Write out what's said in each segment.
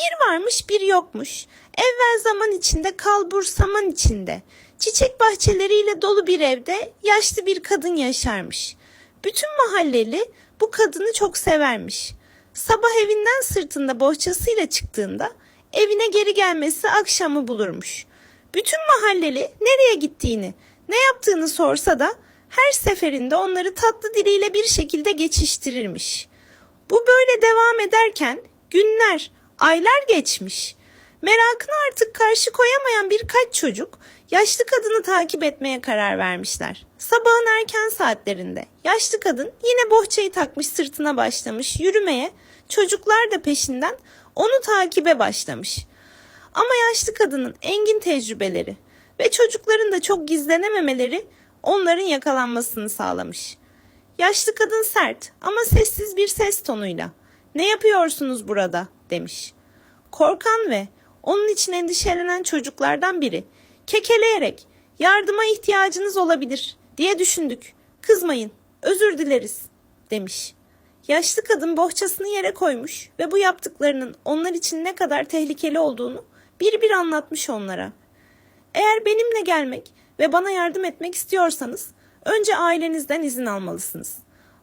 Bir varmış bir yokmuş. Evvel zaman içinde kalbur saman içinde. Çiçek bahçeleriyle dolu bir evde yaşlı bir kadın yaşarmış. Bütün mahalleli bu kadını çok severmiş. Sabah evinden sırtında bohçasıyla çıktığında evine geri gelmesi akşamı bulurmuş. Bütün mahalleli nereye gittiğini, ne yaptığını sorsa da her seferinde onları tatlı diliyle bir şekilde geçiştirirmiş. Bu böyle devam ederken günler, aylar geçmiş. Merakına artık karşı koyamayan birkaç çocuk yaşlı kadını takip etmeye karar vermişler. Sabahın erken saatlerinde yaşlı kadın yine bohçayı takmış sırtına başlamış yürümeye. Çocuklar da peşinden onu takibe başlamış. Ama yaşlı kadının engin tecrübeleri ve çocukların da çok gizlenememeleri onların yakalanmasını sağlamış. Yaşlı kadın sert ama sessiz bir ses tonuyla "Ne yapıyorsunuz burada?" demiş. Korkan ve onun için endişelenen çocuklardan biri kekeleyerek "Yardıma ihtiyacınız olabilir." diye düşündük. Kızmayın, özür dileriz demiş. Yaşlı kadın bohçasını yere koymuş ve bu yaptıklarının onlar için ne kadar tehlikeli olduğunu bir bir anlatmış onlara. Eğer benimle gelmek ve bana yardım etmek istiyorsanız önce ailenizden izin almalısınız.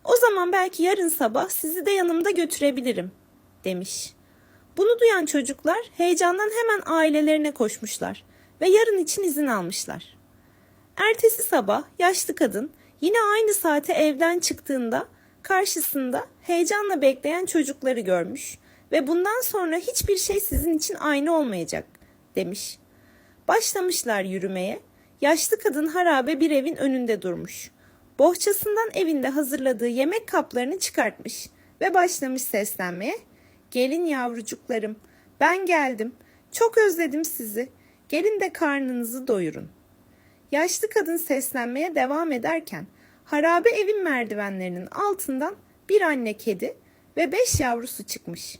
O zaman belki yarın sabah sizi de yanımda götürebilirim demiş. Bunu duyan çocuklar heyecandan hemen ailelerine koşmuşlar ve yarın için izin almışlar. Ertesi sabah yaşlı kadın yine aynı saate evden çıktığında karşısında heyecanla bekleyen çocukları görmüş ve bundan sonra hiçbir şey sizin için aynı olmayacak demiş. Başlamışlar yürümeye. Yaşlı kadın harabe bir evin önünde durmuş. Bohçasından evinde hazırladığı yemek kaplarını çıkartmış ve başlamış seslenmeye. Gelin yavrucuklarım, ben geldim. Çok özledim sizi. Gelin de karnınızı doyurun. Yaşlı kadın seslenmeye devam ederken harabe evin merdivenlerinin altından bir anne kedi ve beş yavrusu çıkmış.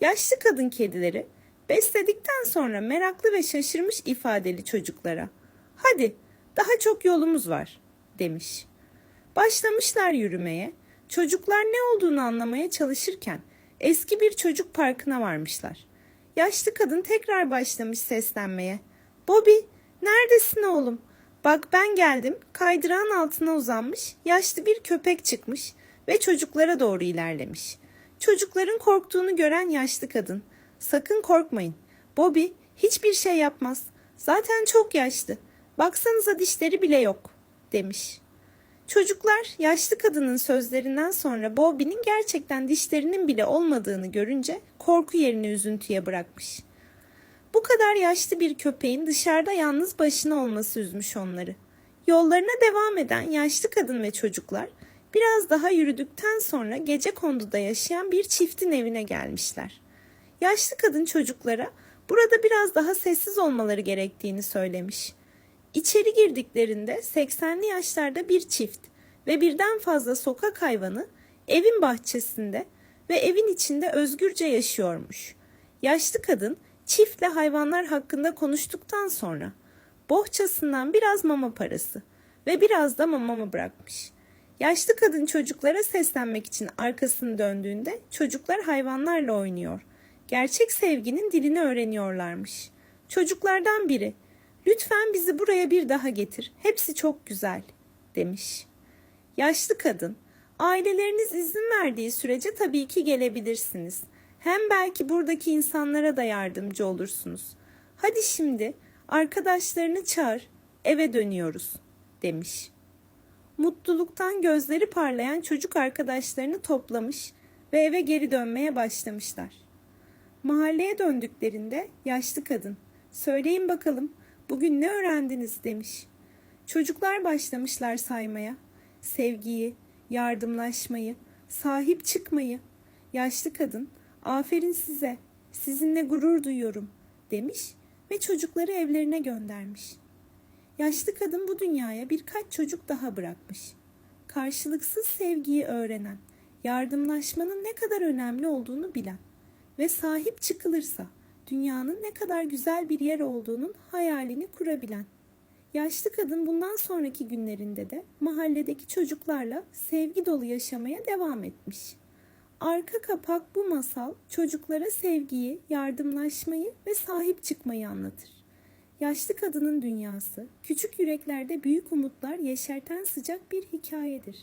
Yaşlı kadın kedileri besledikten sonra meraklı ve şaşırmış ifadeli çocuklara "Hadi, daha çok yolumuz var." demiş. Başlamışlar yürümeye. Çocuklar ne olduğunu anlamaya çalışırken eski bir çocuk parkına varmışlar. Yaşlı kadın tekrar başlamış seslenmeye. Bobby, neredesin oğlum? Bak ben geldim. Kaydırağın altına uzanmış, yaşlı bir köpek çıkmış ve çocuklara doğru ilerlemiş. Çocukların korktuğunu gören yaşlı kadın, sakın korkmayın. Bobby hiçbir şey yapmaz. Zaten çok yaşlı. Baksanıza dişleri bile yok, demiş. Çocuklar yaşlı kadının sözlerinden sonra Bobby'nin gerçekten dişlerinin bile olmadığını görünce korku yerini üzüntüye bırakmış. Bu kadar yaşlı bir köpeğin dışarıda yalnız başına olması üzmüş onları. Yollarına devam eden yaşlı kadın ve çocuklar biraz daha yürüdükten sonra gece konduda yaşayan bir çiftin evine gelmişler. Yaşlı kadın çocuklara burada biraz daha sessiz olmaları gerektiğini söylemiş. İçeri girdiklerinde 80'li yaşlarda bir çift ve birden fazla sokak hayvanı evin bahçesinde ve evin içinde özgürce yaşıyormuş. Yaşlı kadın çiftle hayvanlar hakkında konuştuktan sonra bohçasından biraz mama parası ve biraz da mamamı bırakmış. Yaşlı kadın çocuklara seslenmek için arkasını döndüğünde çocuklar hayvanlarla oynuyor. Gerçek sevginin dilini öğreniyorlarmış. Çocuklardan biri Lütfen bizi buraya bir daha getir. Hepsi çok güzel." demiş. Yaşlı kadın, aileleriniz izin verdiği sürece tabii ki gelebilirsiniz. Hem belki buradaki insanlara da yardımcı olursunuz. Hadi şimdi arkadaşlarını çağır, eve dönüyoruz." demiş. Mutluluktan gözleri parlayan çocuk arkadaşlarını toplamış ve eve geri dönmeye başlamışlar. Mahalleye döndüklerinde yaşlı kadın, "Söyleyin bakalım Bugün ne öğrendiniz demiş. Çocuklar başlamışlar saymaya. Sevgiyi, yardımlaşmayı, sahip çıkmayı. Yaşlı kadın, aferin size, sizinle gurur duyuyorum demiş ve çocukları evlerine göndermiş. Yaşlı kadın bu dünyaya birkaç çocuk daha bırakmış. Karşılıksız sevgiyi öğrenen, yardımlaşmanın ne kadar önemli olduğunu bilen ve sahip çıkılırsa dünyanın ne kadar güzel bir yer olduğunun hayalini kurabilen. Yaşlı kadın bundan sonraki günlerinde de mahalledeki çocuklarla sevgi dolu yaşamaya devam etmiş. Arka kapak bu masal çocuklara sevgiyi, yardımlaşmayı ve sahip çıkmayı anlatır. Yaşlı kadının dünyası, küçük yüreklerde büyük umutlar yeşerten sıcak bir hikayedir.